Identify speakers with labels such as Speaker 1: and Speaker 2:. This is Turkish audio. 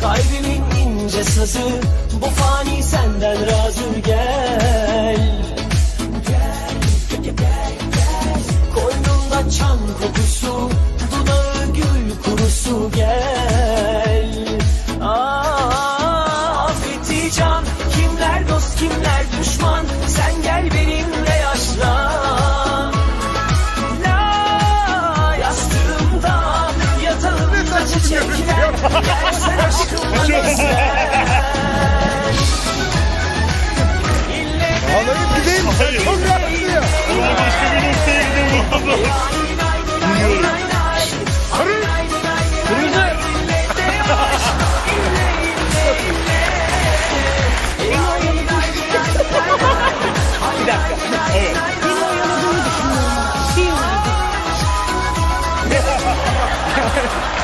Speaker 1: Kalbimin ince sazı Bu fani senden razı. Gel Gel, gel, gel Koynumda çan kokusu Dudağı gül kurusu. Gel ah, ah, ah, Aa, affetti can. Kimler dost kimler düşman? Hayır. Çok yaptı. Burada başka bir noktaya gidiyorum. Bilmiyorum. Sarı. Kırmızı. bir dakika. Evet. Benim oyaladığımı düşünüyorum. Bir